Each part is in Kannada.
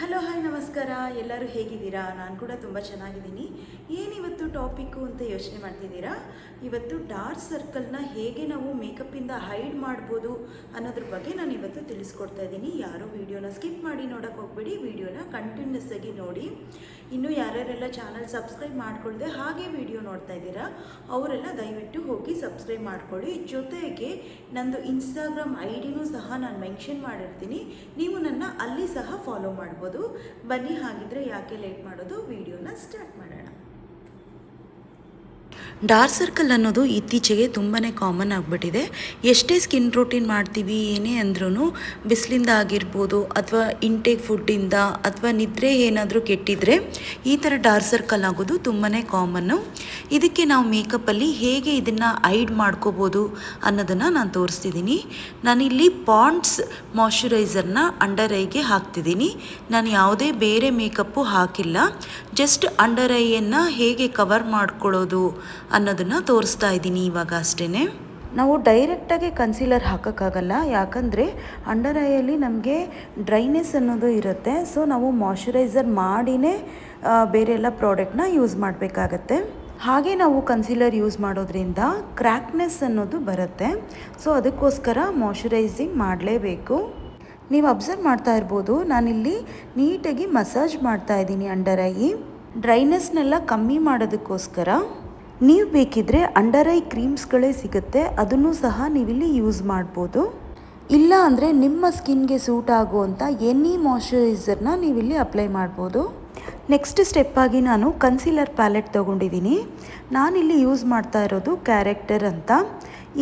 ಹಲೋ, ಹಾಯ್, ನಮಸ್ಕಾರ. ಎಲ್ಲರೂ ಹೇಗಿದ್ದೀರಾ? ನಾನು ಕೂಡ ತುಂಬ ಚೆನ್ನಾಗಿದ್ದೀನಿ. ಏನಿವತ್ತು ಟಾಪಿಕ್ಕು ಅಂತ ಯೋಚನೆ ಮಾಡ್ತಿದ್ದೀರಾ? ಇವತ್ತು ಡಾರ್ಕ್ ಸರ್ಕಲ್ನ ಹೇಗೆ ನಾವು ಮೇಕಪ್ಪಿಂದ ಹೈಡ್ ಮಾಡ್ಬೋದು ಅನ್ನೋದ್ರ ಬಗ್ಗೆ ನಾನು ಇವತ್ತು ತಿಳಿಸ್ಕೊಡ್ತಾ ಇದ್ದೀನಿ. ಯಾರು ವೀಡಿಯೋನ ಸ್ಕಿಪ್ ಮಾಡಿ ನೋಡೋಕೆ ಹೋಗ್ಬೇಡಿ. ವೀಡಿಯೋನ ಕಂಟಿನ್ಯೂಸ್ ಆಗಿ ನೋಡಿ. ಇನ್ನು ಯಾರ್ಯಾರೆಲ್ಲ ಚಾನಲ್ ಸಬ್ಸ್ಕ್ರೈಬ್ ಮಾಡ್ಕೊಳ್ದೆ ಹಾಗೆ ವಿಡಿಯೋ ನೋಡ್ತಾ ಇದ್ದೀರಾ, ಅವರೆಲ್ಲ ದಯವಿಟ್ಟು ಹೋಗಿ ಸಬ್ಸ್ಕ್ರೈಬ್ ಮಾಡ್ಕೊಳ್ಳಿ. ಜೊತೆಗೆ ನಂದು ಇನ್ಸ್ಟಾಗ್ರಾಮ್ ಐ ಡಿನೂ ಸಹ ನಾನು ಮೆನ್ಷನ್ ಮಾಡಿರ್ತೀನಿ. ನೀವು ನನ್ನ ಅಲ್ಲಿ ಸಹ ಫಾಲೋ ಮಾಡ್ಬೋದು. ಬನ್ನಿ ಹಾಗಿದ್ರೆ ಯಾಕೆ ಲೇಟ್ ಮಾಡೋದು? ವಿಡಿಯೋನ ಸ್ಟಾರ್ಟ್ ಮಾಡೋಣ ಡಾರ್ಕ್ ಸರ್ಕಲ್ ಅನ್ನೋದು ಇತ್ತೀಚೆಗೆ ತುಂಬಾ ಕಾಮನ್ ಆಗಿಬಿಟ್ಟಿದೆ. ಎಷ್ಟೇ ಸ್ಕಿನ್ ರೂಟೀನ್ ಮಾಡ್ತೀವಿ, ಏನೇ ಅಂದ್ರೂ ಬಿಸಿಲಿಂದ ಆಗಿರ್ಬೋದು ಅಥವಾ ಇಂಟೇಕ್ ಫುಡ್ಡಿಂದ ಅಥವಾ ನಿದ್ರೆ ಏನಾದರೂ ಕೆಟ್ಟಿದ್ರೆ ಈ ಥರ ಡಾರ್ಕ್ ಸರ್ಕಲ್ ಆಗೋದು ತುಂಬಾ ಕಾಮನ್ನು ಇದಕ್ಕೆ ನಾವು ಮೇಕಪ್ಪಲ್ಲಿ ಹೇಗೆ ಇದನ್ನು ಐಡ್ ಮಾಡ್ಕೋಬೋದು ಅನ್ನೋದನ್ನು ನಾನು ತೋರಿಸ್ತಿದ್ದೀನಿ ನಾನಿಲ್ಲಿ ಪಾಂಡ್ಸ್ ಮಾಯ್ಶ್ಚರೈಸರ್ನ ಅಂಡರ್ ಐಗೆ ಹಾಕ್ತಿದ್ದೀನಿ ನಾನು ಯಾವುದೇ ಬೇರೆ ಮೇಕಪ್ಪು ಹಾಕಿಲ್ಲ. ಜಸ್ಟ್ ಅಂಡರ್ ಐಯನ್ನು ಹೇಗೆ ಕವರ್ ಮಾಡ್ಕೊಳ್ಳೋದು ಅನ್ನೋದನ್ನು ತೋರಿಸ್ತಾ ಇದ್ದೀನಿ ಇವಾಗ ಅಷ್ಟೇ ನಾವು ಡೈರೆಕ್ಟಾಗಿ ಕನ್ಸೀಲರ್ ಹಾಕೋಕ್ಕಾಗಲ್ಲ, ಯಾಕಂದರೆ ಅಂಡರ್ ಐಯಲ್ಲಿ ನಮಗೆ ಡ್ರೈನೆಸ್ ಅನ್ನೋದು ಇರುತ್ತೆ. ಸೊ ನಾವು ಮಾಯ್ಶ್ಚರೈಸರ್ ಮಾಡಿನೇ ಬೇರೆ ಎಲ್ಲ ಪ್ರಾಡಕ್ಟ್ನ ಯೂಸ್ ಮಾಡಬೇಕಾಗತ್ತೆ. ಹಾಗೆ ನಾವು ಕನ್ಸೀಲರ್ ಯೂಸ್ ಮಾಡೋದ್ರಿಂದ ಕ್ರ್ಯಾಕ್ನೆಸ್ ಅನ್ನೋದು ಬರುತ್ತೆ. ಸೊ ಅದಕ್ಕೋಸ್ಕರ ಮಾಯ್ಶ್ಚರೈಸಿಂಗ್ ಮಾಡಲೇಬೇಕು. ನೀವು ಅಬ್ಸರ್ವ್ ಮಾಡ್ತಾ ಇರ್ಬೋದು, ನಾನಿಲ್ಲಿ ನೀಟಾಗಿ ಮಸಾಜ್ ಮಾಡ್ತಾ ಇದ್ದೀನಿ ಅಂಡರ್ ಐ ಡ್ರೈನೆಸ್ನೆಲ್ಲ ಕಮ್ಮಿ ಮಾಡೋದಕ್ಕೋಸ್ಕರ ನೀವು ಬೇಕಿದ್ರೆ ಅಂಡರ್ ಐ ಕ್ರೀಮ್ಸ್ಗಳೇ ಸಿಗುತ್ತೆ. ಅದನ್ನು ಸಹ ನೀವಿಲ್ಲಿ ಯೂಸ್ ಮಾಡ್ಬೋದು. ಇಲ್ಲ ಅಂದರೆ ನಿಮ್ಮ ಸ್ಕಿನ್ಗೆ ಸೂಟ್ ಆಗುವಂಥ ಎನಿ ಮಾಯ್ಶ್ಚರೈಸರ್ನ ನೀವಿಲ್ಲಿ ಅಪ್ಲೈ ಮಾಡ್ಬೋದು. ನೆಕ್ಸ್ಟ್ ಸ್ಟೆಪ್ಪಾಗಿ ನಾನು ಕನ್ಸೀಲರ್ ಪ್ಯಾಲೆಟ್ ತೊಗೊಂಡಿದ್ದೀನಿ. ನಾನಿಲ್ಲಿ ಯೂಸ್ ಮಾಡ್ತಾ ಇರೋದು ಕ್ಯಾರೆಕ್ಟರ್ ಅಂತ.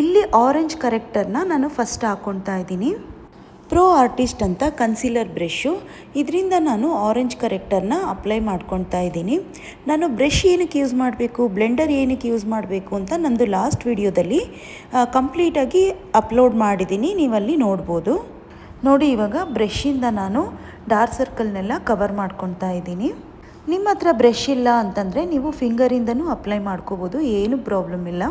ಇಲ್ಲಿ ಆರೆಂಜ್ ಕರೆಕ್ಟರ್ನ ನಾನು ಫಸ್ಟ್ ಹಾಕ್ಕೊಳ್ತಾ ಇದ್ದೀನಿ. ಪ್ರೋ ಆರ್ಟಿಸ್ಟ್ ಅಂತ ಕನ್ಸೀಲರ್ ಬ್ರಷ್ಷು ಇದರಿಂದ ನಾನು ಆರೆಂಜ್ ಕರೆಕ್ಟರ್ನ ಅಪ್ಲೈ ಮಾಡ್ಕೊತಾ ಇದ್ದೀನಿ. ನಾನು ಬ್ರಷ್ ಏನಕ್ಕೆ ಯೂಸ್ ಮಾಡಬೇಕು ಬ್ಲೆಂಡರ್ ಏನಕ್ಕೆ ಯೂಸ್ ಮಾಡಬೇಕು ಅಂತ ನಂದು ಲಾಸ್ಟ್ ವಿಡಿಯೋದಲ್ಲಿ ಕಂಪ್ಲೀಟಾಗಿ ಅಪ್ಲೋಡ್ ಮಾಡಿದ್ದೀನಿ. ನೀವಲ್ಲಿ ನೋಡ್ಬೋದು. ನೋಡಿ ಇವಾಗ ಬ್ರಷಿಂದ ನಾನು ಡಾರ್ಕ್ ಸರ್ಕಲ್ನೆಲ್ಲ ಕವರ್ ಮಾಡ್ಕೊತಾ ಇದ್ದೀನಿ. ನಿಮ್ಮ ಹತ್ರ ಬ್ರಷ್ ಇಲ್ಲ ಅಂತಂದರೆ ನೀವು ಫಿಂಗರಿಂದನೂ ಅಪ್ಲೈ ಮಾಡ್ಕೋಬೋದು, ಏನು ಪ್ರಾಬ್ಲಮ್ ಇಲ್ಲ.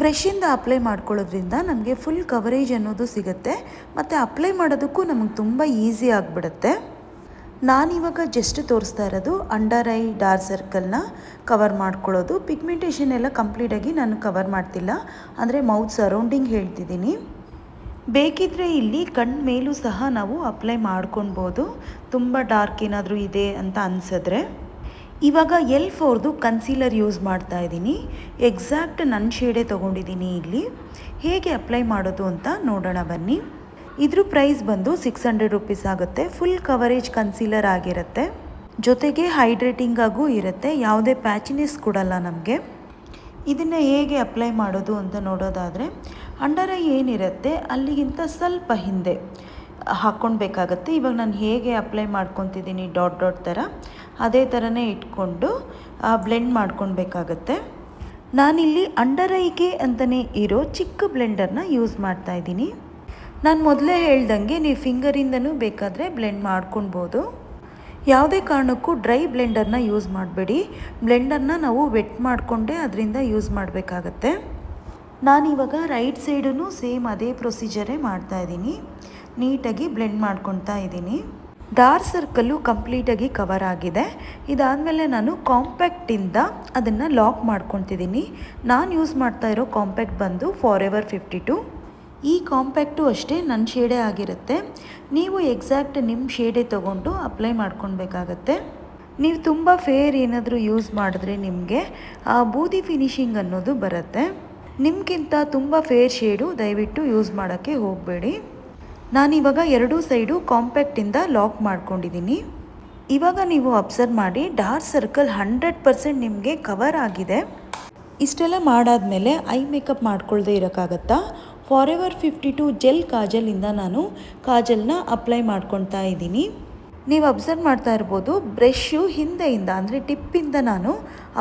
ಬ್ರಷಿಂದ ಅಪ್ಲೈ ಮಾಡ್ಕೊಳ್ಳೋದ್ರಿಂದ ನಮಗೆ ಫುಲ್ ಕವರೇಜ್ ಅನ್ನೋದು ಸಿಗುತ್ತೆ. ಮತ್ತು ಅಪ್ಲೈ ಮಾಡೋದಕ್ಕೂ ನಮಗೆ ತುಂಬ ಈಸಿ ಆಗಿಬಿಡುತ್ತೆ. ನಾನಿವಾಗ ಜಸ್ಟ್ ತೋರಿಸ್ತಾ ಇರೋದು ಅಂಡರ್ ಐ ಡಾರ್ಕ್ ಸರ್ಕಲ್ನ ಕವರ್ ಮಾಡ್ಕೊಳ್ಳೋದು. ಪಿಗ್ಮೆಂಟೇಷನ್ ಎಲ್ಲ ಕಂಪ್ಲೀಟಾಗಿ ನಾನು ಕವರ್ ಮಾಡ್ತಿಲ್ಲ. ಅಂದರೆ ಮೌತ್ ಸರೌಂಡಿಂಗ್ ಹೇಳ್ತಿದ್ದೀನಿ. ಬೇಕಿದ್ರೆ ಇಲ್ಲಿ ಕಣ್ಣು ಮೇಲೂ ಸಹ ನಾವು ಅಪ್ಲೈ ಮಾಡ್ಕೊಳ್ಬೋದು ತುಂಬ ಡಾರ್ಕ್ ಏನಾದರೂ ಇದೆ ಅಂತ ಅನಿಸಿದ್ರೆ. ಇವಾಗ ಎಲ್ ಫೋರ್ದು ಕನ್ಸೀಲರ್ ಯೂಸ್ ಮಾಡ್ತಾ ಇದ್ದೀನಿ. ಎಕ್ಸಾಕ್ಟ್ ನನ್ನ ಶೇಡೇ ತೊಗೊಂಡಿದ್ದೀನಿ ಇಲ್ಲಿ. ಹೇಗೆ ಅಪ್ಲೈ ಮಾಡೋದು ಅಂತ ನೋಡೋಣ ಬನ್ನಿ. ಇದ್ರ ಪ್ರೈಸ್ ಬಂದು ಸಿಕ್ಸ್ ಹಂಡ್ರೆಡ್ ರುಪೀಸ್ ಆಗುತ್ತೆ. ಫುಲ್ ಕವರೇಜ್ ಕನ್ಸೀಲರ್ ಆಗಿರುತ್ತೆ. ಜೊತೆಗೆ ಹೈಡ್ರೇಟಿಂಗ್ ಆಗೂ ಇರುತ್ತೆ. ಯಾವುದೇ ಪ್ಯಾಚಿನೆಸ್ ಕೊಡಲ್ಲ ನಮಗೆ. ಇದನ್ನು ಹೇಗೆ ಅಪ್ಲೈ ಮಾಡೋದು ಅಂತ ನೋಡೋದಾದರೆ ಅಂಡರ್ ಐ ಏನಿರುತ್ತೆ, ಅಲ್ಲಿಗಿಂತ ಸ್ವಲ್ಪ ಹಿಂದೆ. ಹಾಕ್ಕೊಳ್ಬೇಕಾಗತ್ತೆ. ಇವಾಗ ನಾನು ಹೇಗೆ ಅಪ್ಲೈ ಮಾಡ್ಕೊತಿದ್ದೀನಿ ಡಾಟ್ ಡಾಟ್ ಥರ, ಅದೇ ಥರನೇ ಇಟ್ಕೊಂಡು ಬ್ಲೆಂಡ್ ಮಾಡ್ಕೊಳ್ಬೇಕಾಗತ್ತೆ. ನಾನಿಲ್ಲಿ ಅಂಡರ್ ಐಗೆ ಅಂತಲೇ ಇರೋ ಚಿಕ್ಕ ಬ್ಲೆಂಡರ್ನ ಯೂಸ್ ಮಾಡ್ತಾ ಇದ್ದೀನಿ. ನಾನು ಮೊದಲೇ ಹೇಳ್ದಂಗೆ ನೀವು ಫಿಂಗರಿಂದನೂ ಬೇಕಾದರೆ ಬ್ಲೆಂಡ್ ಮಾಡ್ಕೊಳ್ಬೋದು. ಯಾವುದೇ ಕಾರಣಕ್ಕೂ ಡ್ರೈ ಬ್ಲೆಂಡರ್ನ ಯೂಸ್ ಮಾಡಬೇಡಿ. ಬ್ಲೆಂಡರ್ನ ನಾವು ವೆಟ್ ಮಾಡಿಕೊಂಡೇ ಅದರಿಂದ ಯೂಸ್ ಮಾಡಬೇಕಾಗತ್ತೆ. ನಾನಿವಾಗ ರೈಟ್ ಸೈಡೂ ಸೇಮ್ ಅದೇ ಪ್ರೊಸೀಜರೇ ಮಾಡ್ತಾ ಇದ್ದೀನಿ. ನೀಟಾಗಿ ಬ್ಲೆಂಡ್ ಮಾಡ್ಕೊತಾ ಇದ್ದೀನಿ. ಡಾರ್ಕ್ ಸರ್ಕಲ್ಲು ಕಂಪ್ಲೀಟಾಗಿ ಕವರ್ ಆಗಿದೆ. ಇದಾದಮೇಲೆ ನಾನು ಕಾಂಪ್ಯಾಕ್ಟಿಂದ ಅದನ್ನು ಲಾಕ್ ಮಾಡ್ಕೊತಿದ್ದೀನಿ ನಾನು ಯೂಸ್ ಮಾಡ್ತಾ ಇರೋ ಕಾಂಪ್ಯಾಕ್ಟ್ ಬಂದು ಫಾರ್ ಎವರ್ ಫಿಫ್ಟಿ ಟು ಈ ಕಾಂಪ್ಯಾಕ್ಟು ಅಷ್ಟೇ ನನ್ನ ಶೇಡೇ ಆಗಿರುತ್ತೆ. ನೀವು ಎಕ್ಸಾಕ್ಟ್ ನಿಮ್ಮ ಶೇಡೇ ತೊಗೊಂಡು ಅಪ್ಲೈ ಮಾಡ್ಕೊಳ್ಬೇಕಾಗತ್ತೆ. ನೀವು ತುಂಬ ಫೇರ್ ಏನಾದರೂ ಯೂಸ್ ಮಾಡಿದ್ರೆ ನಿಮಗೆ ಆ ಬೂದಿ ಫಿನಿಶಿಂಗ್ ಅನ್ನೋದು ಬರುತ್ತೆ. ನಿಮಗಿಂತ ತುಂಬ ಫೇರ್ ಶೇಡು ದಯವಿಟ್ಟು ಯೂಸ್ ಮಾಡೋಕ್ಕೆ ಹೋಗಬೇಡಿ. ನಾನಿವಾಗ ಎರಡೂ ಸೈಡು ಕಾಂಪ್ಯಾಕ್ಟಿಂದ ಲಾಕ್ ಮಾಡ್ಕೊಂಡಿದ್ದೀನಿ. ಇವಾಗ ನೀವು ಅಬ್ಸರ್ವ್ ಮಾಡಿ ಡಾರ್ಕ್ ಸರ್ಕಲ್ ಹಂಡ್ರೆಡ್ ಪರ್ಸೆಂಟ್ ನಿಮಗೆ ಕವರ್ ಆಗಿದೆ. ಇಷ್ಟೆಲ್ಲ ಮಾಡಾದಮೇಲೆ ಐ ಮೇಕಪ್ ಮಾಡ್ಕೊಳ್ದೇ ಇರೋಕ್ಕಾಗತ್ತಾ? For ever fifty two gel ಕಾಜಲಿಂದ ನಾನು ಕಾಜಲ್ನ ಅಪ್ಲೈ ಮಾಡ್ಕೊತಾ ಇದ್ದೀನಿ. ನೀವು ಅಬ್ಸರ್ವ್ ಮಾಡ್ತಾ ಇರ್ಬೋದು ಬ್ರಷ್ಷು ಹಿಂದೆಯಿಂದ, ಅಂದರೆ ಟಿಪ್ಪಿಂದ ನಾನು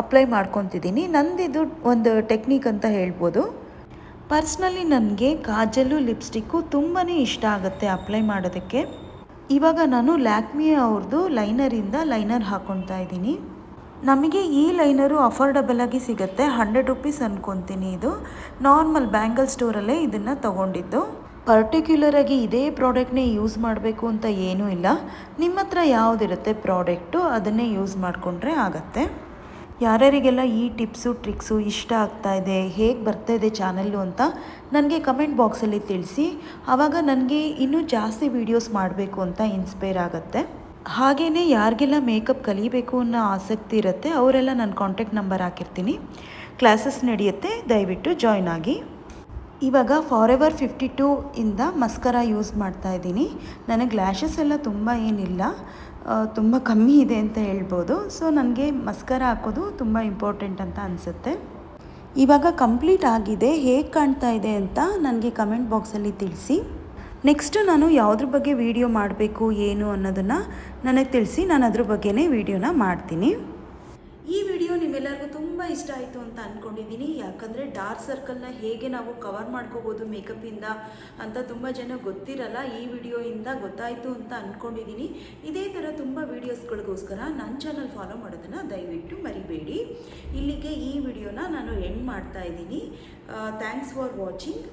ಅಪ್ಲೈ ಮಾಡ್ಕೊತಿದ್ದೀನಿ. ನಂದಿದು ಒಂದು ಟೆಕ್ನಿಕ್ ಅಂತ ಹೇಳ್ಬೋದು. ಪರ್ಸ್ನಲಿ ನನಗೆ ಕಾಜಲು ಲಿಪ್ಸ್ಟಿಕ್ಕು ತುಂಬಾ ಇಷ್ಟ ಆಗುತ್ತೆ ಅಪ್ಲೈ ಮಾಡೋದಕ್ಕೆ. ಇವಾಗ ನಾನು ಲ್ಯಾಕ್ಮಿ ಅವ್ರದ್ದು ಲೈನರಿಂದ ಲೈನರ್ ಹಾಕ್ಕೊತಾ ಇದ್ದೀನಿ. ನಮಗೆ ಈ ಲೈನರು ಅಫೋರ್ಡಬಲ್ ಆಗಿ ಸಿಗುತ್ತೆ, ಹಂಡ್ರೆಡ್ ರುಪೀಸ್ ಅನ್ಕೊತೀನಿ ಇದು. ನಾರ್ಮಲ್ ಬ್ಯಾಂಗಲ್ ಸ್ಟೋರಲ್ಲೇ ಇದನ್ನು ತೊಗೊಂಡಿದ್ದು. ಪರ್ಟಿಕ್ಯುಲರಾಗಿ ಇದೇ ಪ್ರಾಡಕ್ಟ್ನೇ ಯೂಸ್ ಮಾಡಬೇಕು ಅಂತ ಏನೂ ಇಲ್ಲ. ನಿಮ್ಮ ಹತ್ರ ಯಾವುದಿರುತ್ತೆ ಪ್ರಾಡಕ್ಟು ಅದನ್ನೇ ಯೂಸ್ ಮಾಡಿಕೊಂಡ್ರೆ ಆಗತ್ತೆ. ಯಾರ್ಯಾರಿಗೆಲ್ಲ ಈ ಟಿಪ್ಸು, ಟ್ರಿಕ್ಸು ಇಷ್ಟ ಆಗ್ತಾ ಇದೆ, ಹೇಗೆ ಬರ್ತಾ ಇದೆ ಚಾನಲ್ಲು ಅಂತ ನನಗೆ ಕಮೆಂಟ್ ಬಾಕ್ಸಲ್ಲಿ ತಿಳಿಸಿ. ಆವಾಗ ನನಗೆ ಇನ್ನೂ ಜಾಸ್ತಿ ವೀಡಿಯೋಸ್ ಮಾಡಬೇಕು ಅಂತ ಇನ್ಸ್ಪೈರ್ ಆಗುತ್ತೆ. ಹಾಗೆಯೇ ಯಾರಿಗೆಲ್ಲ ಮೇಕಪ್ ಕಲಿಬೇಕು ಅನ್ನೋ ಆಸಕ್ತಿ ಇರುತ್ತೆ, ಅವರೆಲ್ಲ ನನ್ನ ಕಾಂಟ್ಯಾಕ್ಟ್ ನಂಬರ್ ಹಾಕಿರ್ತೀನಿ. ಕ್ಲಾಸಸ್ ನಡೆಯುತ್ತೆ, ದಯವಿಟ್ಟು ಜಾಯ್ನ್ ಆಗಿ. ಇವಾಗ ಫಾರ್ ಎವರ್ ಫಿಫ್ಟಿ ಟೂ ಇಂದ ಮಸ್ಕರ ಯೂಸ್ ಮಾಡ್ತಾ ಇದ್ದೀನಿ. ನನಗೆ ಲ್ಯಾಶಸ್ ಎಲ್ಲ ತುಂಬ ಏನಿಲ್ಲ. ತುಂಬ ಕಮ್ಮಿ ಇದೆ ಅಂತ ಹೇಳ್ಬೋದು. ಸೊ ನನಗೆ ಮಸ್ಕರ ಹಾಕೋದು ತುಂಬ ಇಂಪಾರ್ಟೆಂಟ್ ಅಂತ ಅನಿಸುತ್ತೆ. ಇವಾಗ ಕಂಪ್ಲೀಟ್ ಆಗಿದೆ. ಹೇಗೆ ಕಾಣ್ತಾ ಇದೆ ಅಂತ ನನಗೆ ಕಮೆಂಟ್ ಬಾಕ್ಸಲ್ಲಿ ತಿಳಿಸಿ. ನೆಕ್ಸ್ಟು ನಾನು ಯಾವುದ್ರ ಬಗ್ಗೆ ವಿಡಿಯೋ ಮಾಡಬೇಕು, ಏನು ಅನ್ನೋದನ್ನು ನನಗೆ ತಿಳಿಸಿ ನಾನು ಅದ್ರ ಬಗ್ಗೆನೇ ವೀಡಿಯೋನ ಮಾಡ್ತೀನಿ. ಈ ವಿಡಿಯೋ ನಿಮ್ಮೆಲ್ಲರಿಗೂ ಇಷ್ಟ ಆಯಿತು ಅಂತ ಅಂದ್ಕೊಂಡಿದ್ದೀನಿ ಯಾಕಂದರೆ ಡಾರ್ಕ್ ಸರ್ಕಲ್ನ ಹೇಗೆ ನಾವು ಕವರ್ ಮಾಡ್ಕೋಬೋದು ಮೇಕಪ್ಪಿಂದ ಅಂತ ತುಂಬ ಜನ ಗೊತ್ತಿರಲ್ಲ. ಈ ವಿಡಿಯೋಯಿಂದ ಗೊತ್ತಾಯಿತು ಅಂತ ಅಂದ್ಕೊಂಡಿದ್ದೀನಿ ಇದೇ ಥರ ತುಂಬ ವೀಡಿಯೋಸ್ಗಳಿಗೋಸ್ಕರ ನನ್ನ ಚಾನಲ್ ಫಾಲೋ ಮಾಡೋದನ್ನು ದಯವಿಟ್ಟು ಮರಿಬೇಡಿ. ಇಲ್ಲಿಗೆ ಈ ವಿಡಿಯೋನ ನಾನು ಎಂಡ್ ಮಾಡ್ತಾ ಇದ್ದೀನಿ. Thanks for watching